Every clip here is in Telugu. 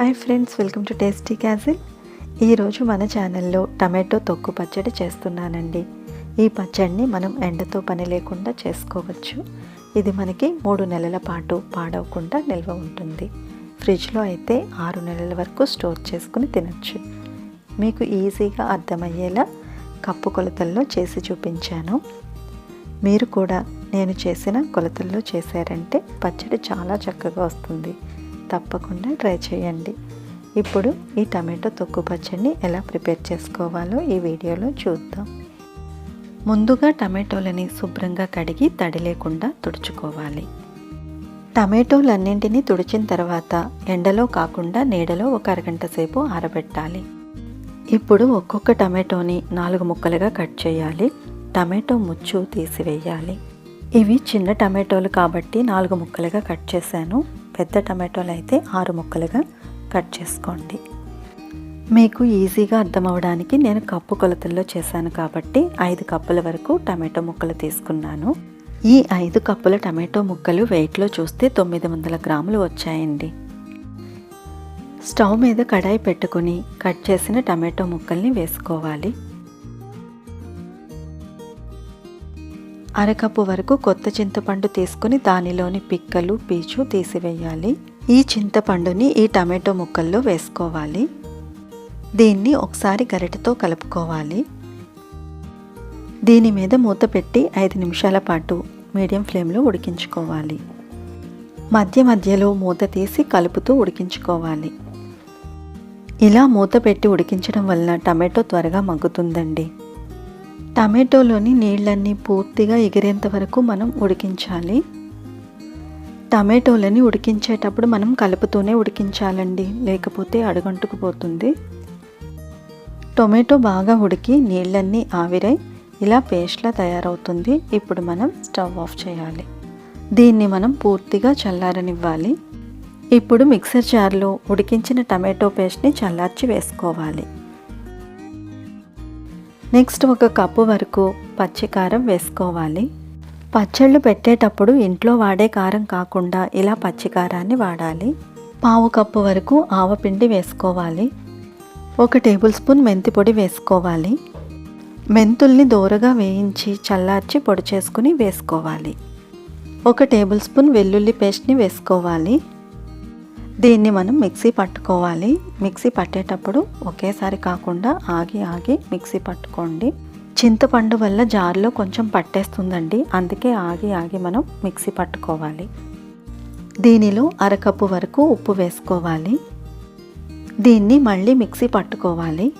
Hi friends welcome to tasty castle ఈరోజు మన ఛానల్లో టమాటో తొక్కు పచ్చడి చేస్తున్నానండి. ఈ పచ్చడిని మనం ఎండతో పని లేకుండా చేసుకోవచ్చు. ఇది మనకి మూడు నెలల పాటు పాడవకుండా నిల్వ ఉంటుంది. ఫ్రిడ్జ్లో అయితే ఆరు నెలల వరకు స్టోర్ చేసుకుని తినచ్చు. మీకు ఈజీగా అర్థమయ్యేలా కప్పు కొలతల్లో చేసి చూపించాను. మీరు కూడా నేను చేసిన కొలతల్లో చేశారంటే పచ్చడి చాలా చక్కగా వస్తుంది. తప్పకుండా ట్రై చేయండి. ఇప్పుడు ఈ టమాటో తొక్కు పచ్చడిని ఎలా ప్రిపేర్ చేసుకోవాలో ఈ వీడియోలో చూద్దాం. ముందుగా టమాటోలని శుభ్రంగా కడిగి తడి లేకుండా తుడుచుకోవాలి. టమాటోలన్నింటినీ తుడిచిన తర్వాత ఎండలో కాకుండా నీడలో ఒక అరగంట సేపు ఆరబెట్టాలి. ఇప్పుడు ఒక్కొక్క టమాటోని నాలుగు ముక్కలుగా కట్ చేయాలి. టమాటో ముచ్చు తీసివేయాలి. ఇవి చిన్న టమాటోలు కాబట్టి నాలుగు ముక్కలుగా కట్ చేశాను. పెద్ద టమాటోలు అయితే ఆరు ముక్కలుగా కట్ చేసుకోండి. మీకు ఈజీగా అర్థమవడానికి నేను కప్పు కొలతల్లో చేశాను కాబట్టి ఐదు కప్పుల వరకు టమాటో ముక్కలు తీసుకున్నాను. ఈ ఐదు కప్పుల టమాటో ముక్కలు వెయిట్లో చూస్తే తొమ్మిది వందల గ్రాములు వచ్చాయండి. స్టవ్ మీద కడాయి పెట్టుకుని కట్ చేసిన టమాటో ముక్కల్ని వేసుకోవాలి. అరకప్పు వరకు కొత్త చింతపండు తీసుకుని దానిలోని పిక్కలు పీచు తీసివేయాలి. ఈ చింతపండుని ఈ టమాటో ముక్కల్లో వేసుకోవాలి. దీన్ని ఒకసారి గరిటతో కలుపుకోవాలి. దీని మీద మూత పెట్టి ఐదు నిమిషాల పాటు మీడియం ఫ్లేమ్లో ఉడికించుకోవాలి. మధ్య మధ్యలో మూత తీసి కలుపుతూ ఉడికించుకోవాలి. ఇలా మూత పెట్టి ఉడికించడం వలన టమాటో త్వరగా మగ్గుతుందండి. టమాటోలోని నీళ్ళన్నీ పూర్తిగా ఎగిరేంత వరకు మనం ఉడికించాలి. టమాటోలని ఉడికించేటప్పుడు మనం కలుపుతూనే ఉడికించాలండి లేకపోతే అడుగంటుకుపోతుంది టొమాటో బాగా ఉడికి నీళ్ళన్నీ ఆవిరై ఇలా పేస్ట్లా తయారవుతుంది. ఇప్పుడు మనం స్టవ్ ఆఫ్ చేయాలి. దీన్ని మనం పూర్తిగా చల్లారనివ్వాలి. ఇప్పుడు మిక్సర్ జార్లో ఉడికించిన టమాటో పేస్ట్ని చల్లార్చి వేసుకోవాలి. నెక్స్ట్ ఒక కప్పు వరకు పచ్చికారం వేసుకోవాలి. పచ్చళ్ళు పెట్టేటప్పుడు ఇంట్లో వాడే కారం కాకుండా ఇలా పచ్చికారాన్ని వాడాలి. పావు కప్పు వరకు ఆవపిండి వేసుకోవాలి. ఒక టేబుల్ స్పూన్ మెంతి పొడి వేసుకోవాలి. మెంతుల్ని దోరగా వేయించి చల్లార్చి పొడి చేసుకుని వేసుకోవాలి. ఒక టేబుల్ స్పూన్ వెల్లుల్లి పేస్ట్ని వేసుకోవాలి. దీన్ని మనం మిక్సీ పట్టుకోవాలి. మిక్సీ పట్టేటప్పుడు ఒకేసారి కాకుండా ఆగి ఆగి మిక్సీ పట్టుకోండి. చింతపండు వల్ల జార్లో కొంచెం పట్టేస్తుందండి. అందుకే ఆగి ఆగి మనం మిక్సీ పట్టుకోవాలి. దీనిలో అరకప్పు వరకు ఉప్పు వేసుకోవాలి. దీన్ని మళ్ళీ మిక్సీ పట్టుకోవాలి.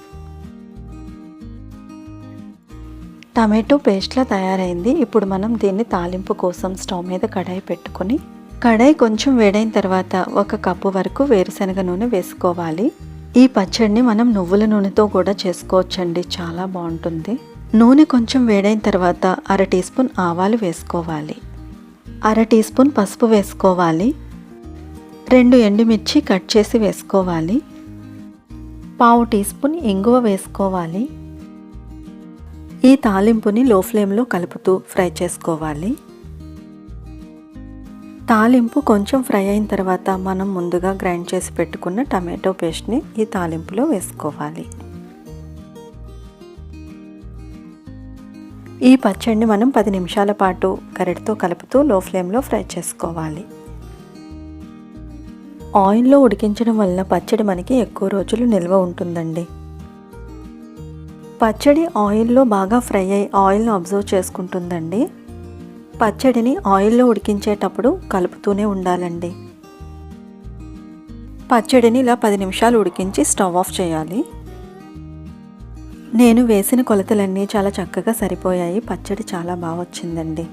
టమాటో పేస్ట్లా తయారైంది. ఇప్పుడు మనం దీన్ని తాలింపు కోసం స్టవ్ మీద కడాయి పెట్టుకొని కడాయి కొంచెం వేడైన తర్వాత ఒక కప్పు వరకు వేరుశనగ నూనె వేసుకోవాలి. ఈ పచ్చడిని మనం నువ్వుల నూనెతో కూడా చేసుకోవచ్చండి. చాలా బాగుంటుంది. నూనె కొంచెం వేడైన తర్వాత అర టీ స్పూన్ ఆవాలు వేసుకోవాలి. అర టీ స్పూన్ పసుపు వేసుకోవాలి. రెండు ఎండుమిర్చి కట్ చేసి వేసుకోవాలి. పావు టీ స్పూన్ ఇంగువ వేసుకోవాలి. ఈ తాలింపుని లో ఫ్లేమ్లో కలుపుతూ ఫ్రై చేసుకోవాలి. తాలింపు కొంచెం ఫ్రై అయిన తర్వాత మనం ముందుగా గ్రైండ్ చేసి పెట్టుకున్న టమాటో పేస్ట్ని ఈ తాలింపులో వేసుకోవాలి. ఈ పచ్చడిని మనం పది నిమిషాల పాటు గరిటతో కలుపుతూ లో ఫ్లేమ్లో ఫ్రై చేసుకోవాలి. ఆయిల్లో ఉడికించడం వల్ల పచ్చడి మనకి ఎక్కువ రోజులు నిల్వ ఉంటుందండి. పచ్చడి ఆయిల్లో బాగా ఫ్రై అయ్యి ఆయిల్ని అబ్జర్వ్ చేసుకుంటుందండి. పచ్చడిని ఆయిల్లో ఉడికించేటప్పుడు కలుపుతూనే ఉండాలండి. పచ్చడిని ఇలా పది నిమిషాలు ఉడికించి స్టవ్ ఆఫ్ చేయాలి. నేను వేసిన కొలతలన్నీ చాలా చక్కగా సరిపోయాయి. పచ్చడి చాలా బాగా వచ్చిందండి.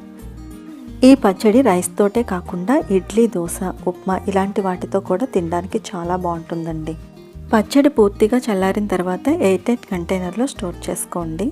ఈ పచ్చడి రైస్ తోటే కాకుండా ఇడ్లీ దోశ ఉప్మా ఇలాంటి వాటితో కూడా తినడానికి చాలా బాగుంటుందండి. పచ్చడి పూర్తిగా చల్లారిన తర్వాత ఎయిట్ ఎయిట్ కంటైనర్లో స్టోర్ చేసుకోండి.